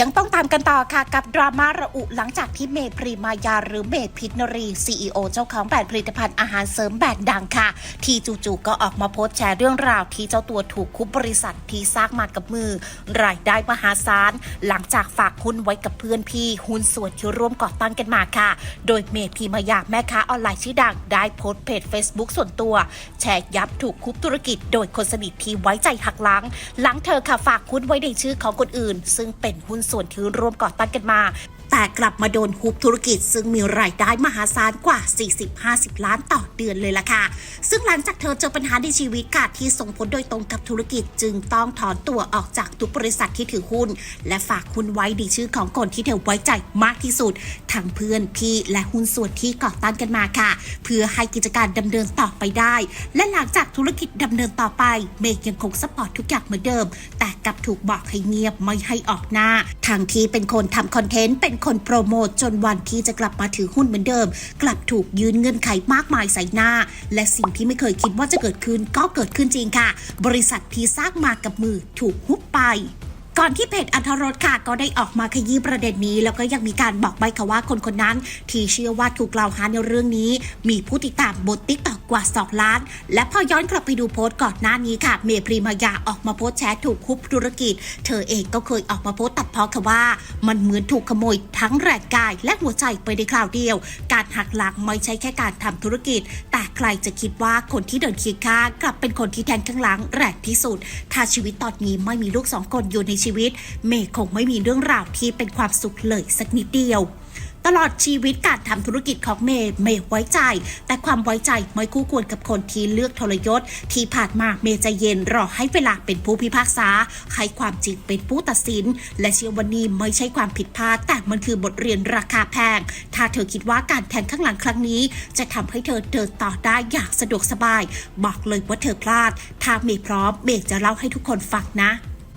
ยังต้องตามกันต่อค่ะกับดราม่าระอุหลังจากที่เมย์พรีมายาหรือเมย์พิษนรี CEO เจ้าของแบรนด์ผลิตภัณฑ์อาหารเสริมแบรนด์ดังค่ะ ที่จู่ๆก็ออกมาโพสต์แชร์เรื่องราวที่เจ้าตัวถูกคุบบริษัทที่สร้างมากับมือ รายได้มหาศาล หลังจากฝากหุ้นไว้กับเพื่อนพี่หุ้นส่วนที่ร่วมก่อตั้งกันมาค่ะ โดยเมย์พิมายาแม่ค้าออนไลน์ชื่อดังได้โพสต์เพจ Facebook ส่วนตัว แชร์ยับถูกคุบธุรกิจ โดยคนสนิทที่ไว้ใจหักหลัง หลังเธอค่ะฝากหุ้นไว้ในชื่อของคนอื่น ซึ่งเป็นหุ้นส่วนที่ร่วมก่อตั้งกันมา แต่กลับมาโดนฮุบธุรกิจ ซึ่งมีรายได้มหาศาลกว่า 40-50 ล้านต่อเดือนเลยล่ะค่ะ ซึ่งหลังจากเธอเจอปัญหาในชีวิตค่ะที่ส่งผลโดยตรงกับธุรกิจจึงต้องถอนตัวออกจากทุกบริษัทที่ถือหุ้น และฝากหุ้นไว้ในชื่อของคนที่เธอไว้ใจมากที่สุด ทั้งเพื่อนพี่และหุ้นส่วนที่ก่อตั้งกันมาค่ะ เพื่อให้กิจการดำเนินต่อไปได้ และหลังจากธุรกิจดำเนินต่อไป เมย์ยังคงซัพพอร์ตทุกอย่างเหมือนเดิม แต่กลับถูกบอกให้เงียบไม่ให้ออกหน้าทางที่เป็นคนทำคอนเทนต์เป็นคนโปรโมทจนวันที่จะกลับมาถือหุ้นเหมือนเดิม กลับถูกยืนเงื่อนไขมากมายใส่หน้า และสิ่งที่ไม่เคยคิดว่าจะเกิดขึ้นก็เกิดขึ้นจริงค่ะ บริษัทที่สร้างมากับมือถูกฮุบไป ก่อนที่เพจอัธรสค่ะ ก็ได้ออกมาขยี้ประเด็นนี้ แล้วก็ยังมีการบอกใบค่ะว่าคนคนนั้น ที่เชื่อว่าถูกกล่าวหาในเรื่องนี้ มีผู้ติดตามบนติ๊กต็อกกว่า 2 ล้าน และพอย้อนกลับไปดูโพสต์ก่อนหน้านี้ค่ะ เมย์พรีมายาออกมาโพสต์แชร์ถูกคุบธุรกิจ เธอเองก็เคยออกมาโพสต์ตัดพ้อค่ะว่า มันเหมือนถูกขโมยทั้งแรงกาย และหัวใจไปในคราวเดียว การหักหลังไม่ใช่แค่การทำธุรกิจ แต่ใครจะคิดว่าคนที่เดินเคียงข้างกลับเป็นคนที่แทงข้างหลังแรงที่สุด ถ้าชีวิตตอนนี้ไม่มีลูกสองคนอยู่ในชีวิตเมย์คงไม่มีเรื่องราวที่เป็นความสุขเลยสักนิดเดียวตลอดชีวิตการทำธุรกิจของเมย์เมย์ไว้ใจ แต่ความไว้ใจไม่คู่ควรกับคนที่เลือกทรยศ ที่ผ่านมาเมย์ใจเย็นรอให้เวลาเป็นผู้พิพากษา ให้ความจริงเป็นผู้ตัดสิน และเชื่อวันนี้ไม่ใช่ความผิดพลาด แต่มันคือบทเรียนราคาแพง ถ้าเธอคิดว่าการแทงข้างหลังครั้งนี้ จะทำให้เธอเดินต่อได้อย่างสะดวกสบาย บอกเลยว่าเธอพลาด ถ้าเมย์พร้อมเมย์จะเล่าให้ทุกคนฟังนะ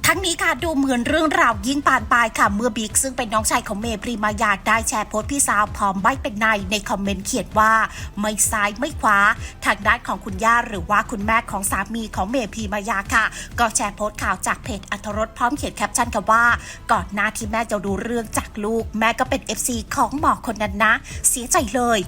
ทั้งนี้ค่ะดูเหมือนเรื่องราวยิ่งปานปลายค่ะ เมื่อบิ๊กซึ่งเป็นน้องชายของเมย์ปรีมายาได้แชร์โพสต์พี่สาวพร้อมใบเป็นในในคอมเมนต์เขียนว่า ไม่ซ้ายไม่ขวาทางด้านของคุณย่าหรือว่าคุณแม่ของสามีของเมย์พรีมายาค่ะ ก็แชร์โพสต์ข่าวจากเพจอัธรสพร้อมเขียนแคปชั่นค่ะว่า ก่อนหน้าที่แม่จะรู้เรื่องจากลูก แม่ก็เป็น FC ของหมอคนนั้นนะ เสียใจเลย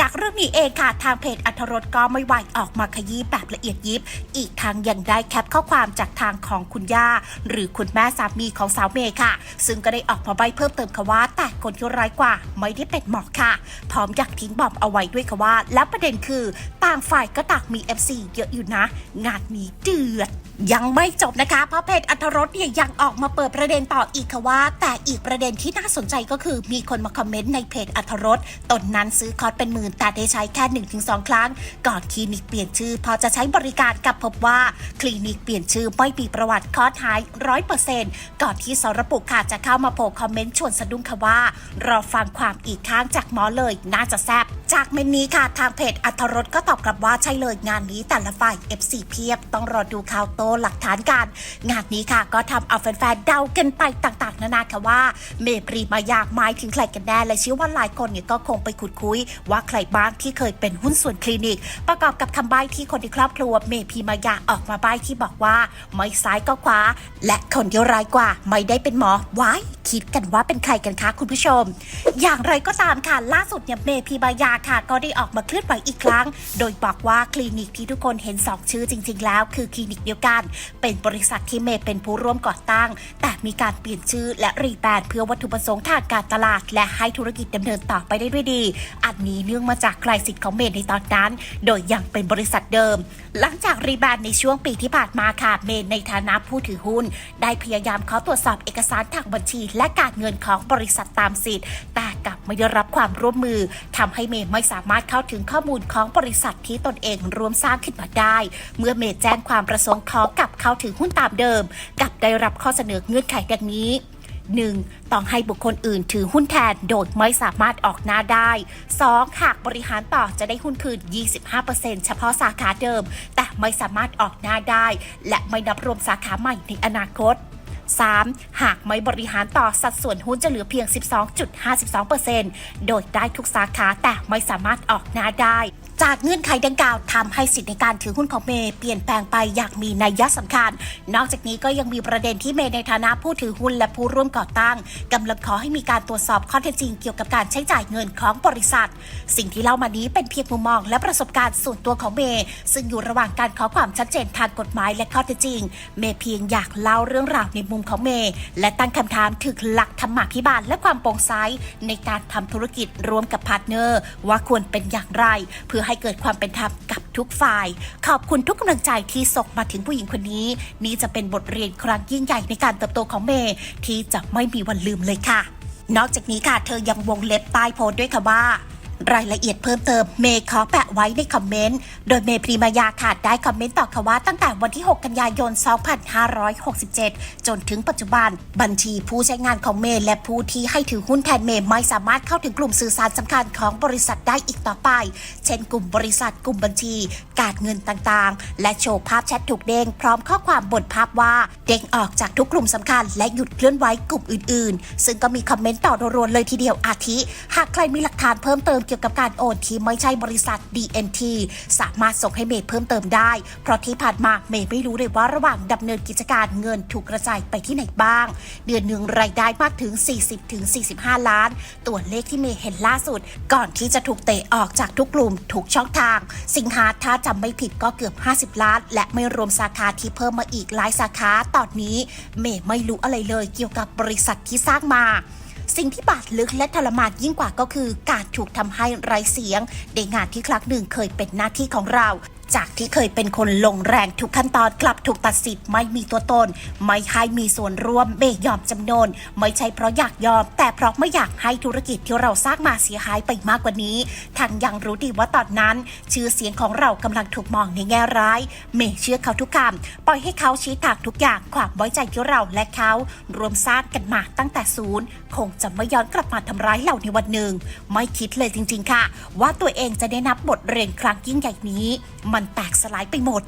จากเรื่องนี้เองค่ะทางเพจอัธรสก็ไม่ไหวออกมาขยี้แบบละเอียดยิบ อีกทางยังได้แคปข้อความจากทางของคุณย่า หรือคุณแม่สามีของสาวเมย์ค่ะ ซึ่งก็ได้ออกมาใบเพิ่มเติมค่ะว่า แต่คนที่ร้ายกว่าไม่ได้เป็นหมอค่ะ พร้อมอยากทิ้งบอมเอาไว้ด้วยค่ะว่า แล้วประเด็นคือต่างฝ่ายก็ต่างมี FC เยอะอยู่นะ งานนี้เดือดยังไม่จบนะคะ เพราะเพจอัธรสเนี่ยยังออกมาเปิดประเด็นต่ออีกค่ะว่า แต่อีกประเด็นที่น่าสนใจก็คือมีคนมาคอมเมนต์ในเพจอัธรสตนนั้นซื้อคอร์สเป็นหมื่นแต่ได้ใช้แค่ 1-2 ครั้ง ก่อนคลินิกเปลี่ยนชื่อ พอจะใช้บริการกับพบว่า คลินิกเปลี่ยนชื่อไม่มีประวัติคอร์สหายร้อยเปอร์เซ็นต์ก่อนที่สรปุกค่ะจะเข้ามาโผล่คอมเมนต์ชวนสะดุ้งค่ะว่า รอฟังความอีกข้างจากหมอเลยน่าจะแซบ จากเมนนี้ค่ะทางเพจอัธรสก็ตอบกลับว่าใช่เลยงานนี้แต่ละฝ่าย FC เพียบ ต้องรอดูข่าวโตหลักฐานกันงานนี้ค่ะก็ทำเอาแฟนๆเดากันไปต่างๆ นานาค่ะว่า เมปรีมายาหมายถึงใครกันแน่และเชื่อว่าหลายคนเนี่ยก็คงไปขุดคุย ว่าใครบ้างที่เคยเป็นหุ้นส่วนคลินิก ประกอบกับคำใบ้ที่คนในครอบครัวเมพีมายาออกมาใบ้ที่บอกว่าไม่ซ้ายก็ขวาและคนที่ร้ายกว่า ไม่ได้เป็นหมอไว้คิดกันว่าเป็นใครกันคะคุณผู้ชม อย่างไรก็ตามค่ะล่าสุดเนี่ยเมพีมายาค่ะ ก็ได้ออกมาเคลื่อนไหวอีกครั้ง โดยบอกว่าคลินิกที่ทุกคนเห็นสองชื่อจริง ๆ แล้ว คือคลินิกเดียวกัน เป็นบริษัทที่เมย์เป็นผู้ร่วมก่อตั้ง แต่มีการเปลี่ยนชื่อและรีแบรนด์เพื่อวัตถุประสงค์ทางการตลาด และให้ธุรกิจดำเนินต่อไปได้ด้วยดี อันนี้เนื่องมาจากใครสิทธิ์ของเมย์ในตอนนั้น โดยยังเป็นบริษัทเดิม หลังจากรีแบรนด์ในช่วงปีที่ผ่านมาค่ะเมย์ในฐานะผู้ถือหุ้น ได้พยายามขอตรวจสอบเอกสารทางบัญชี และการเงินของบริษัทตามสิทธิ์แต่ ไม่ได้รับความร่วมมือทำให้เมย์ไม่สามารถเข้าถึงข้อมูลของบริษัทที่ตนเองร่วมสร้างขึ้นมาได้ เมื่อเมย์แจ้งความประสงค์ขอกลับเข้าถึงหุ้นตามเดิม กับได้รับข้อเสนอเงื่อนไขดังนี้ 1. ต้องให้บุคคลอื่นถือหุ้นแทนโดยไม่สามารถออกหน้าได้ 2. หากบริหารต่อจะได้หุ้นคืน 25%เฉพาะสาขาเดิม แต่ไม่สามารถออกหน้าได้ และไม่นับรวมสาขาใหม่ในอนาคต 3. หากไม่บริหารต่อสัดส่วนหุ้นจะเหลือเพียง 12.52%โดยได้ทุกสาขาแต่ไม่สามารถออกหน้าได้ จากเงื่อนไขดังกล่าวทำให้สิทธิในการถือหุ้นของเมย์เปลี่ยนแปลงไปอย่างมีนัยยะสำคัญ นอกจากนี้ก็ยังมีประเด็นที่เมย์ในฐานะผู้ถือหุ้นและผู้ร่วมก่อตั้งกำลังขอให้มีการตรวจสอบข้อเท็จจริงเกี่ยวกับการใช้จ่ายเงินของบริษัท สิ่งที่เล่ามานี้เป็นเพียงมุมมองและประสบการณ์ส่วนตัวของเมย์ซึ่งอยู่ระหว่างการขอความชัดเจนทางกฎหมายและข้อเท็จจริง เมย์เพียงอยากเล่าเรื่องราวในมุมของเมย์และตั้งคำถามถึงหลักธรรมาภิบาลและความโปร่งใสในการทำธุรกิจร่วมกับพาร์ทเนอร์ ว่าควรเป็นอย่างไร เพื่อให้เกิดความเป็นธรรมกับทุกฝ่าย ขอบคุณทุกกำลังใจที่ส่งมาถึงผู้หญิงคนนี้ นี่จะเป็นบทเรียนครั้งยิ่งใหญ่ในการเติบโตของเมย์ที่จะไม่มีวันลืมเลยค่ะ นอกจากนี้ค่ะ เธอยังวงเล็บใต้โพสต์ด้วยค่ะว่า รายละเอียดเพิ่มเติมเมย์ขอแปะไว้ในคอมเมนต์ โดยเมย์พรีมายาค่ะได้คอมเมนต์ต่อค่ะว่าตั้งแต่วันที่ 6 กันยายน 2567 จนถึงปัจจุบัน บัญชีผู้ใช้งานของเมย์และผู้ที่ให้ถือหุ้นแทนเมย์ไม่สามารถเข้าถึงกลุ่มสื่อสารสำคัญของบริษัทได้อีกต่อไป เช่นกลุ่มบริษัทกลุ่มบัญชี การเงินต่างๆ และโชว์ภาพแชทถูกเด้งพร้อมข้อความบนภาพว่าเด้งออกจากทุกกลุ่มสำคัญ และหยุดเคลื่อนไหวกลุ่มอื่น ๆ ซึ่งก็มีคอมเมนต์ต่อรัวๆเลยทีเดียวอาทิ หากใครมีหลักฐานเพิ่มเติมกี่ยวกับการโอนที่ไม่ใช่บริษัท DMT สามารถส่งให้เมย์เพิ่มเติมได้ เพราะที่ผ่านมาเมย์ไม่รู้เลยว่าระหว่างดำเนินกิจการเงินถูกกระจายไปที่ไหนบ้าง เดือนหนึ่งรายได้มากถึง 40-45 ล้าน ตัวเลขที่เมย์เห็นล่าสุด ก่อนที่จะถูกเตะออกจากทุกกลุ่มทุกช่องทาง สิงหาถ้าจำไม่ผิดก็เกือบ 50 ล้าน และไม่รวมสาขาที่เพิ่มมาอีกหลายสาขาตอนนี้ เมย์ไม่รู้อะไรเลยเกี่ยวกับบริษัทที่สร้างมา สิ่งที่บาดลึกและทรมานยิ่งกว่าก็คือ การถูกทำให้ไร้เสียงในงานที่ครั้งหนึ่งเคยเป็นหน้าที่ของเรา จากที่เคยเป็นคนลงแรงทุกขั้นตอนกลับถูกตัดสิทธิ์ไม่มีตัวตน ไม่ให้มีส่วนร่วมเบยอมจำนน ไม่ใช่เพราะอยากยอม แต่เพราะไม่อยากให้ธุรกิจที่เราสร้างมาเสียหายไปมากกว่านี้ทั้งยังรู้ดีว่าตอนนั้น ชื่อเสียงของเรากำลังถูกมองในแง่ร้าย เมย์เชื่อเขาทุกคำปล่อยให้เขาชี้ทางทุกอย่างความไว้ใจที่เราและเขารวมสร้างกันมาตั้งแต่ศูนย์คงจะไม่ย้อนกลับมาทำร้ายเราในวันหนึ่ง ไม่คิดเลยจริง ๆ ค่ะ ว่าตัวเองจะได้นับบทเรียนครั้งยิ่งใหญ่นี้ มันแตกสลายไปหมด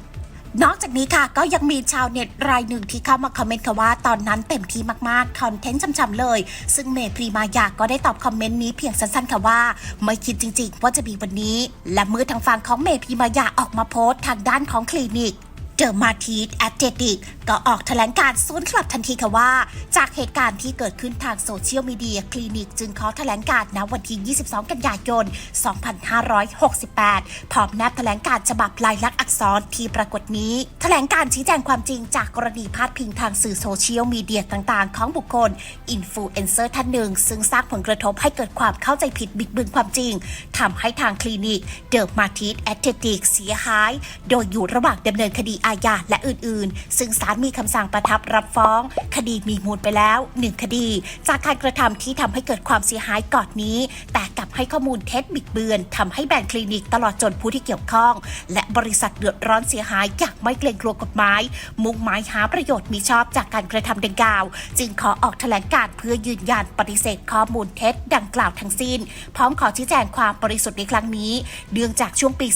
นอกจากนี้ค่ะก็ยังมีชาวเน็ตรายหนึ่งที่เข้ามาคอมเมนต์ค่ะว่าตอนนั้นเต็มที่มากๆ คอนเทนต์ช้ำๆเลย ซึ่งเมย์พรีมายาก็ได้ตอบคอมเมนต์นี้เพียงสั้นๆค่ะว่า ไม่คิดจริงๆ ว่าจะมีวันนี้ และเมื่อทางฝั่งของเมย์พรีมายาออกมาโพสต์ทางด้านของคลินิกเดอร์มาทีสแอตเจติก ก็ออกแถลงการสวนกลับทันทีค่ะว่า จากเหตุการณ์ที่เกิดขึ้นทางโซเชียลมีเดียคลินิกจึงขอแถลงการณวันที่ 22 กันยายน 2568 พร้อมแนบแถลงการฉบับลายลักษณ์อักษรที่ปรากฏนี้ แถลงการชี้แจงความจริงจากกรณีพาดพิงทางสื่อโซเชียลมีเดียต่างๆ ของบุคคลอินฟลูเอนเซอร์ท่านหนึ่ง ซึ่งสร้างผลกระทบให้เกิดความเข้าใจผิดบิดเบือนความจริงทำให้ทางคลินิกเดอร์มาทีสแอตเจติกเสียหาย โดยอยู่ระหว่างดำเนินคดีอาญาและอื่นๆ ซึ่งศาลมีคำสั่งประทับรับฟ้อง คดีมีมูลไปแล้ว 1 คดี จากการกระทำที่ทำให้เกิดความเสียหายก่อนนี้ แต่กลับให้ข้อมูลเท็จบิดเบือนทำให้แบรนด์คลินิกตลอดจนผู้ที่เกี่ยวข้อง และบริษัทเดือดร้อนเสียหายอย่างไม่เกรงกลัวกฎหมาย มุ่งหมายหาประโยชน์มีชอบจากการกระทำดังกล่าว จึงขอออกแถลงการเพื่อยืนยันปฏิเสธข้อมูลเท็จดังกล่าวทั้งสิ้น พร้อมขอชี้แจงความบริสุทธิ์ในครั้งนี้ เนื่องจากช่วงปี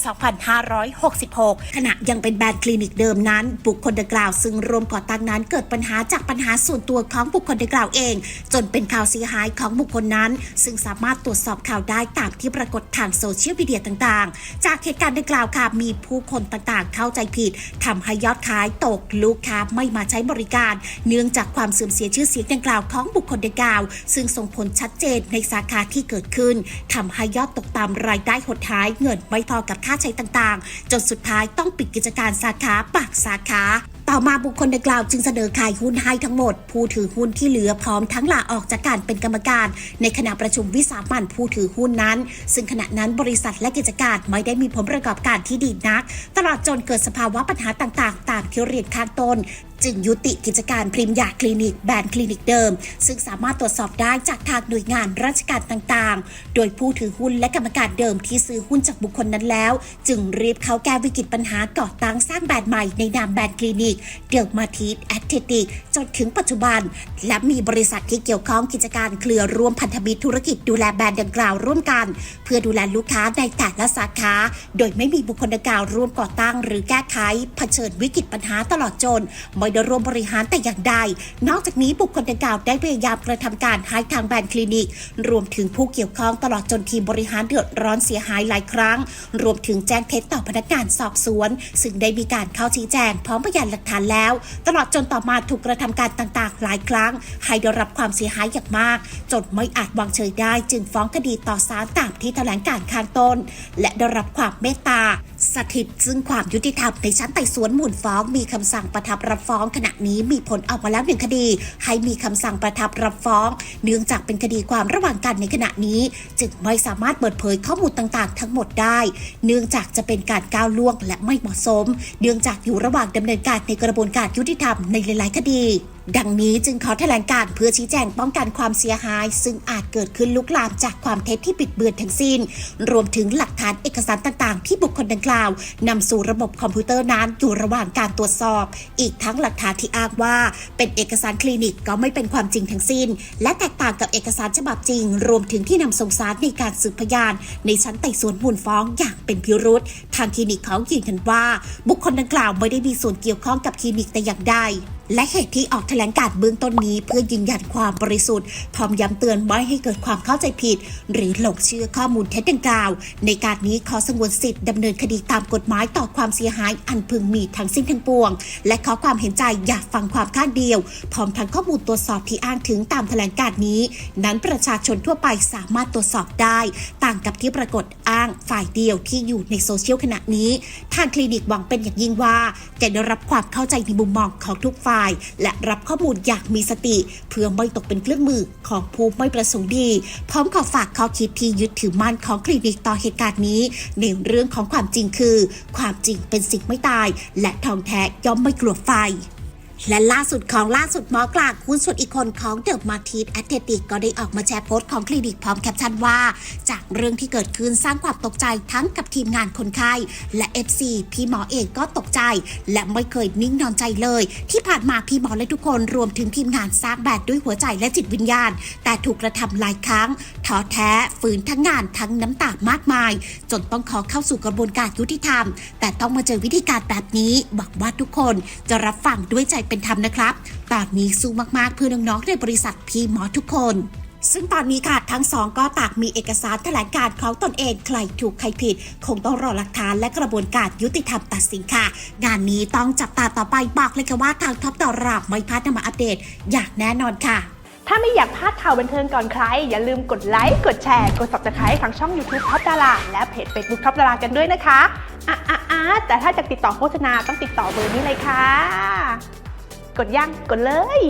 2566 ขณะยังเป็นแบรนด์คลินิกเดิมนั้น บุคคลดังกล่าวซึ่งรวมก่อตั้งนั้นเกิดปัญหาจากปัญหาส่วนตัวของบุคคลดังกล่าวเอง จนเป็นข่าวเสียหายของบุคคลนั้น ซึ่งสามารถตรวจสอบข่าวได้ตามที่ปรากฏทางโซเชียลมีเดียต่างๆ จากเหตุการณ์ดังกล่าวค่ะมีผู้คนต่างๆ เข้าใจผิดทำให้ยอดขายตกลูกค้าไม่มาใช้บริการ เนื่องจากความเสื่อมเสียชื่อเสียงดังกล่าวของบุคคลดังกล่าว ซึ่งส่งผลชัดเจนในสาขาที่เกิดขึ้นทำให้ยอดตกต่ำรายได้หดหายเงินไม่พอกับค่าใช้ต่างๆ จนสุดท้ายต้องปิดกิจการสาขาปากสาขา ต่อมาบุคคลดังกล่าวจึงเสนอขายหุ้นให้ทั้งหมด ผู้ถือหุ้นที่เหลือพร้อมทั้งลาออกจากการเป็นกรรมการ ในขณะประชุมวิสามันผู้ถือหุ้นนั้น ซึ่งขณะนั้นบริษัทและกิจการไม่ได้มีผลประกอบการที่ดีนัก ตลอดจนเกิดสภาวะปัญหาต่างๆ ตามที่เรียนข้างต้น จึงยุติกิจการพริมยาคลินิกแบรนด์คลินิกเดิม ซึ่งสามารถตรวจสอบได้จากทางหน่วยงานราชการต่างๆ โดยผู้ถือหุ้นและกรรมการเดิมที่ซื้อหุ้นจากบุคคลนั้นแล้ว จึงรีบเข้าแก้วิกฤตปัญหาก่อตั้งสร้างแบรนด์ใหม่ในนามแบรนด์คลินิกเดลมาทีสแอตเทติกจนถึงปัจจุบัน และมีบริษัทที่เกี่ยวข้องกิจการเครือร่วมพันธมิตรธุรกิจดูแลแบรนด์ดังกล่าวร่วมกัน เพื่อดูแลลูกค้าในแต่ละสาขา โดยไม่มีบุคคลดังกล่าวร่วมก่อตั้ง หรือแก้ไขเผชิญวิกฤตปัญหาตลอดจนไม่ได้ร่วมบริหารแต่อย่างใด นอกจากนี้บุคคลดังกล่าวได้พยายามกระทำการให้ทางแบรนด์คลินิก รวมถึงผู้เกี่ยวข้องตลอดจนทีมบริหารเดือดร้อนเสียหายหลายครั้ง รวมถึงแจ้งเท็จต่อพนักงานสอบสวน ซึ่งได้มีการเข้าชี้แจงพร้อมพยานหลักฐานแล้ว ตลอดจนต่อมาถูกกระทำการต่างๆ หลายครั้ง ให้ได้รับความเสียหายอย่างมาก จนไม่อาจวางเฉยได้ จึงฟ้องคดีต่อศาลตามที่แถลงการข้างต้น และได้รับความเมตตา สถิตซึ่งความยุติธรรมในชั้นไต่สวนมูลฟ้องมีคำสั่งประทับรับฟ้องขณะนี้มีผลออกมาแล้วหนึ่งคดี ให้มีคำสั่งประทับรับฟ้อง เนื่องจากเป็นคดีความระหว่างกันในขณะนี้ จึงไม่สามารถเปิดเผยข้อมูลต่างๆ ทั้งหมดได้ เนื่องจากจะเป็นการก้าวล่วงและไม่เหมาะสม เนื่องจากอยู่ระหว่างดำเนินการในกระบวนการยุติธรรมในหลายๆคดี ดังนี้จึงขอแถลงการเพื่อชี้แจงป้องกันความเสียหาย ซึ่งอาจเกิดขึ้นลุกลามจากความเท็จที่ปิดเบือนทั้งสิ้น รวมถึงหลักฐานเอกสารต่างๆ ที่บุคคลดังกล่าวนำสู่ระบบคอมพิวเตอร์นั้นอยู่ระหว่างการตรวจสอบ อีกทั้งหลักฐานที่อ้างว่า เป็นเอกสารคลินิกก็ไม่เป็นความจริงทั้งสิ้น และแตกต่างกับเอกสารฉบับจริง รวมถึงที่นำส่งสารในการสืบพยาน ในชั้นไต่สวนมูลฟ้องอย่างเป็นพิรุษทางคลินิกเขายืนยันว่า บุคคลดังกล่าวไม่ได้มีส่วนเกี่ยวข้องกับคลินิกแต่อย่างใด และเหตุที่ออกแถลงการณ์เบื้องต้นนี้เพื่อยืนยันความบริสุทธิ์พร้อมย้ำเตือนไม่ให้เกิดความเข้าใจผิด หรือหลงเชื่อข้อมูลเท็จดังกล่าว ในการนี้ขอสงวนสิทธิ์ดำเนินคดีตามกฎหมายต่อความเสียหายอันพึงมีทั้งสิ้นทั้งปวง และขอความเห็นใจอย่าฟังความข้างเดียว พร้อมทั้งข้อมูลตรวจสอบที่อ้างถึงตามแถลงการณ์นี้ นั้นประชาชนทั่วไปสามารถตรวจสอบได้ ต่างกับที่ปรากฏอ้างฝ่ายเดียวที่อยู่ในโซเชียลขณะนี้ ทางคลินิกหวังเป็นอย่างยิ่งว่า จะได้รับความเข้าใจในมุมมองของทุกฝ่ายและรับข้อมูลอย่างมีสติ เพื่อไม่ตกเป็นเครื่องมือของผู้ไม่ประสงค์ดี พร้อมขอฝากข้อคิดที่ยึดถือมั่นของคลินิกต่อเหตุการณ์นี้ในเรื่องของความจริงคือ ความจริงเป็นสิ่งไม่ตาย และทองแท้ย่อมไม่กลัวไฟ และล่าสุดของล่าสุดหมอกลางคุณสุดอีกคนของเดอะมาทีสแอตเทติกก็ได้ออกมาแชร์โพสต์ของคลินิกพร้อมแคปชั่นว่า จากเรื่องที่เกิดขึ้นสร้างความตกใจทั้งกับทีมงานคนไข้และ FC พี่หมอเองก็ตกใจ และไม่เคยนิ่งนอนใจเลย ที่ผ่านมาพี่หมอและทุกคนรวมถึงทีมงานสร้างแบรนด์ด้วยหัวใจและจิตวิญญาณ แต่ถูกกระทำหลายครั้งท้อแท้ฝืนทั้งงานทั้งน้ำตามากมาย จนต้องขอเข้าสู่กระบวนการยุติธรรม แต่ต้องมาเจอวิธีการแบบนี้หวังว่าทุกคนจะรับฟังด้วยใจเป็นธรรมนะครับ ตอนนี้สู้มากๆเพื่อน้องๆในบริษัทพี่หมอทุกคน ซึ่งตอนนี้ค่ะทั้งสองก็ต่างมีเอกสารแถลงการของตนเองใครถูกใครผิด คงต้องรอหลักฐานและกระบวนการยุติธรรมตัดสินค่ะ งานนี้ต้องจับตาต่อไปบอกเลยค่ะว่าทางท็อปต่อรับไม่พลาดนำมาอัปเดต อย่างแน่นอนค่ะถ้าไม่อยากพลาดข่าวบันเทิงก่อนใคร อย่าลืมกดไลค์ กดแชร์ กด subscribe ทางช่อง YouTube ท็อปดาราและเพจ Facebook ท็อปดารากันด้วยนะคะอะอะอะแต่ถ้าจะติดต่อโฆษณาต้องติดต่อเบอร์นี้เลยค่ะ กดยังกดเลย